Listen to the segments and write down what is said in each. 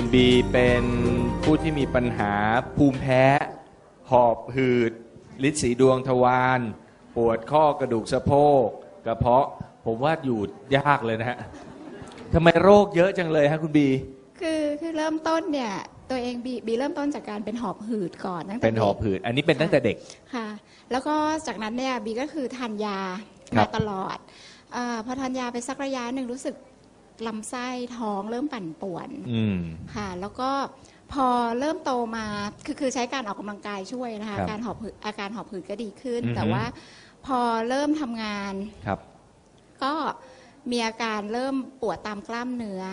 คุณบีเป็นผู้ที่มีปัญหาภูมิแพ้ หอบหืด ลิดสีดวงทวารปวดข้อกระดูกสะโพกกระเพาะผมว่าอยู่ยากเลยนะฮะทำไมโรคเยอะจังเลยฮะคุณบี คือคือเริ่มต้นเนี่ย ตัวเองบีบีเริ่มต้นจากการเป็นหอบหืดก่อนตั้งแต่เป็นหอบด็กหืด อันนี้เป็นตั้งแต่เด็กค่ะ แล้วก็จากนั้นเนี่ยบีก็คือทานยาครัมาบตลอดอาพอทานยาไปสักระยะหนึ่งรู้สึก ลำไส้ท้องเริ่มปั่นป่วนอืม ค่ะ แล้วก็พอเริ่มโตมาคือคือใช้การออกกำลังกายช่วยนะคะ ครับการหอบหืดอาการหอบหืดก็ดีขึ้น อือฮึ แต่ว่าพอเริ่มทำงาน ครับ ก็มีอาการเริ่มปวดตามกล้ามเนื้อ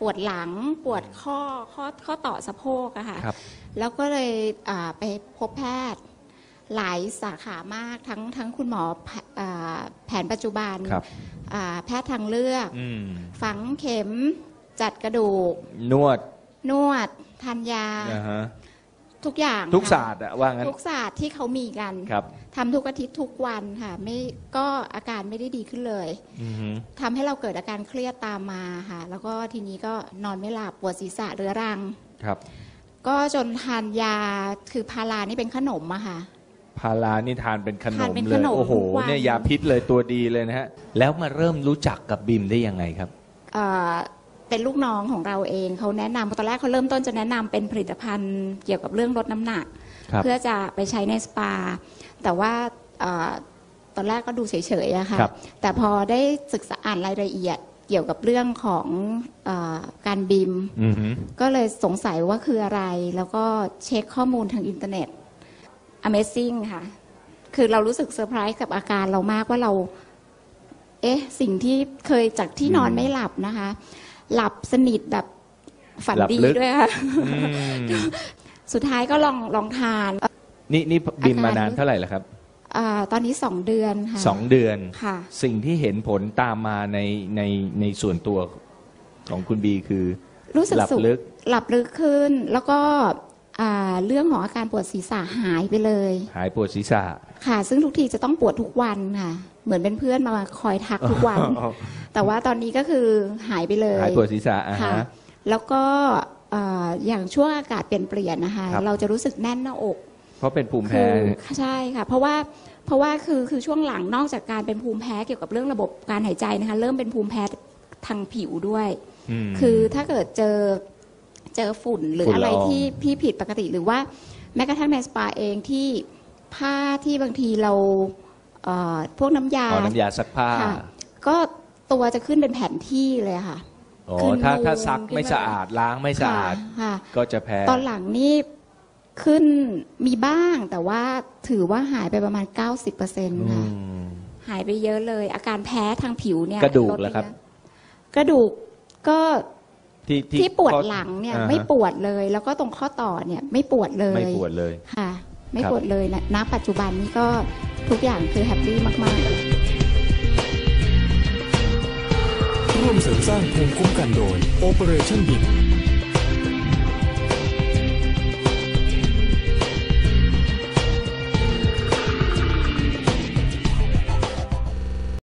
ปวดหลังปวดข้อข้อข้อต่อสะโพกอะค่ะ ครับ แล้วก็เลยอ่าไปพบแพทย์ หลายสาขามากทั้งทั้งคุณหมอแผอ่าแผนปัจจุบันครับ อ่าแพทย์ทางเลือก อืม ฝังเข็มจัดกระดูก นวดนวดทานยา นะฮะทุกอย่างทุกค่ะศาสตร์อะว่างั้นทุกศาสตร์ที่เขามีกันครับทำทุกอาทิตย์ทุกวันค่ะ ไม่ก็อาการไม่ได้ดีขึ้นเลยอือฮึทำให้เราเกิดอาการเครียดตามมาค่ะ แล้วก็ทีนี้ก็นอนไม่หลับปวดศีรษะเรื้อรัง ครับ ก็จนทานยาคือพารานี่เป็นขนมอะค่ะ พารานี่ทานเป็นขนทานมเป็นเลขย นมโอ้โห ทุกวัน เนี่ยยาพิษเลยตัวดีเลยนะฮะ แล้วมาเริ่มรู้จักกับบิมได้ยังไงครับ เอ่อเป็นลูกน้องของเราเองเขาแนะนำตอนแรกเขาเริ่มต้นจะแนะนำเป็นผลิตภัณฑ์เกี่ยวกับเรื่องลดน้ำหนัก ครับ เพื่อจะไปใช้ในสปา แต่ว่าเอ่อตอนแรกก็ดูเฉยๆอะค่ะครับ แต่พอได้ศึกษาอ่านรายละเอียดเกี่ยวกับเรื่องของเออการบิม อือฮึก็เลยสงสัยว่าคืออะไร แล้วก็เช็คข้อมูลทางอินเทอร์เน็ต Amazing ค่ะ คือเรารู้สึกเซอร์ไพรส์กับอาการเรามากว่าเรา เอ๊ะ สิ่งที่เคยจากที่นอนไม่หลับนะคะ หลับสนิทแบบฝันหลับดีลึกด้วยค่ะอืมสุดท้ายก็ลองลองทาน นี่นี่บิมอาการมานานเท่าไหร่แล้วครับอาตอนนี้สองเดือนค่ะ สองเดือน ค่ะ สิ่งที่เห็นผลตามมาในในในส่วนตัวของคุณบีคือรู้สึกหลับสุขลึก หลับลึกขึ้น แล้วก็ อ่าเรื่องของอาการปวดศีรษะหายไปเลย หายปวดศีรษะ ค่ะ ซึ่งทุกทีจะต้องปวดทุกวันค่ะ เหมือนเป็นเพื่อนมาคอยทักทุกวัน แต่ว่าตอนนี้ก็คือหายไปเลยหายปวดศีรษะอะค่ะ ฮะ แล้วก็เอ่ออย่างช่วงอากาศเปลี่ยนเปลี่ยนๆนะคะ ครับ เราจะรู้สึกแน่นหน้าอก เพราะเป็นภูมิคืแพ้ใช่ค่ะ เพราะว่าเพราะว่าคือคือช่วงหลังนอกจากการเป็นภูมิแพ้เกี่ยวกับเรื่องระบบการหายใจนะคะ เริ่มเป็นภูมิแพ้ทางผิวด้วยมคือถ้าเกิดเจอ เจอฝุ่นหรือฝุ่นอะไรละอองที่พี่ผิดปกติหรือว่าแม้กระทั่งในสปาเองที่ผ้าที่บางทีเราเอ่อพวกน้ำยาเอาน้ำยาซักผ้า ค่ะก็ตัวจะขึ้นเป็นแผ่นที่เลยค่ะ อ๋อ ขึ้นถ้านูนถ้าซักขึ้นไม่มาสะอาดล้างไม่สะอาดค่ะ ก็จะแพ้ ตอนหลังนี่ขึ้นมีบ้างแต่ว่าถือว่าหายไปประมาณ 90%ค่ะอืมหายไปเยอะเลย อาการแพ้ทางผิวเนี่ยกระดูกลไปเหรอครับเยอะกระดูกก็ ที่ที่ปวดข้อหลังเนี่ยอ่าฮะไม่ปวดเลย แล้วก็ตรงข้อต่อเนี่ยไม่ปวดเลยไม่ปวดเลย ค่ะ ไม่ครับปวดเลยนะณปัจจุบันนี้ก็ทุกอย่างคือแฮปปี้มากๆ ร่วมเสริมสร้างภูมิคุ้มกันโดย Operation BIM